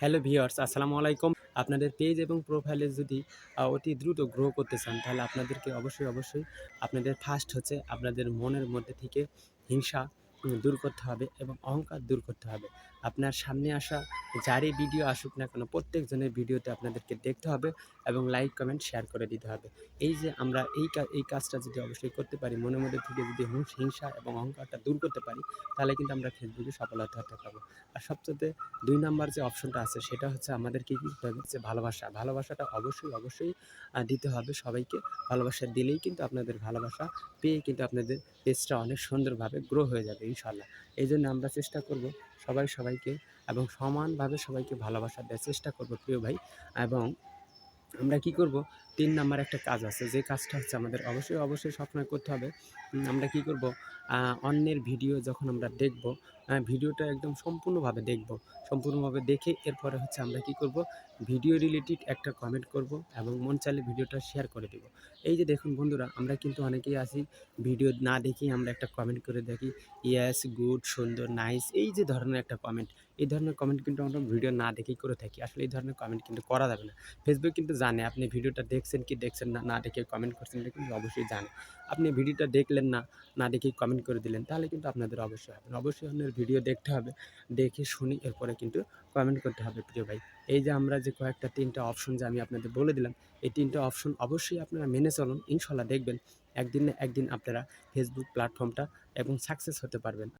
Hello viewers আসসালামু আলাইকুম। আপনাদের পেজ এবং প্রোফাইলে যদি অতি দ্রুত গ্রো করতে চান, তাহলে আপনাদেরকে অবশ্যই অবশ্যই আপনাদের ফার্স্ট হচ্ছে আপনাদের মনের মধ্যে থেকে হিংসা দূর করতে হবে এবং অহংকার দূর করতে হবে। আপনার সামনে আসা যারই ভিডিও আসুক না কেন, প্রত্যেকজনের ভিডিওতে আপনাদেরকে দেখতে হবে এবং লাইক কমেন্ট শেয়ার করে দিতে হবে। এই যে আমরা এই এই কাজটা যদি অবশ্যই করতে পারি, মনের মধ্যে থেকে যদি হিংসা এবং অহংকারটা দূর করতে পারি, তাহলে কিন্তু আমরা ফেসবুকে সফলতা হতে পারব। আর সবচেয়ে দুই নাম্বার যে অপশনটা আছে, সেটা হচ্ছে আমাদেরকে কি হচ্ছে? ভালোবাসা। ভালোবাসাটা অবশ্যই অবশ্যই দিতে হবে সবাইকে। ভালোবাসা দিলেই কিন্তু আপনাদের ভালোবাসা পেয়ে কিন্তু আপনাদের পেজটা অনেক সুন্দরভাবে গ্রো হয়ে যাবে। ইনশাল্লাহ এই জন্য আমরা চেষ্টা করব সবাই সবাইকে এবং সমানভাবে সবাইকে ভালোবাসা দেওয়ার চেষ্টা করব প্রিয় ভাই। এবং আমরা কি করব, তিন নাম্বার একটা কাজ আছে। যে কাজটা হচ্ছে আমাদের অবশ্যই অবশ্যই সবসময় করতে হবে। আমরা কি করব অন্যের ভিডিও যখন আমরা দেখব ভিডিওটা একদম সম্পূর্ণভাবে দেখব। সম্পূর্ণভাবে দেখে এরপরে হচ্ছে আমরা কি করব, ভিডিও রিলেটেড একটা কমেন্ট করব এবং মন চাইলে ভিডিওটা শেয়ার করে দেব। এই যে দেখুন বন্ধুরা, আমরা কিন্তু অনেকেই আছি, ভিডিও না দেখেই আমরা একটা কমেন্ট করে দেখি ইয়াস গুড সুন্দর নাইস এই যে ধরনের একটা কমেন্ট এই ধরনের কমেন্ট কিন্তু আমরা ভিডিও না দেখেই করে থাকি। আসলে এই ধরনের কমেন্ট কিন্তু করা যাবে না। ফেসবুক কিন্তু জানে, আপনি ভিডিওটা দেখছেন কি দেখছেন না না দেখে কমেন্ট করছেন, এটা কিন্তু অবশ্যই জানে। আপনি ভিডিওটা দেখলেন না না দেখেই কমেন্ট করে দিলেন, তাহলে কিন্তু আপনাদের অবশ্যই হবে। অবশ্যই আপনার ভিডিও দেখতে হবে, দেখে শুনি এরপরে কিন্তু কমেন্ট করতে হবে প্রিয় ভাই। এই যে আমরা যে কয়েকটা, তিনটা অপশন যে আমি আপনাদের বলে দিলাম, এই তিনটা অপশন অবশ্যই আপনারা মেনে চলুন ইনশাল্লাহ দেখবেন। একদিন না একদিন আপনারা ফেসবুক প্ল্যাটফর্মটা এবং সাকসেস হতে পারবেন।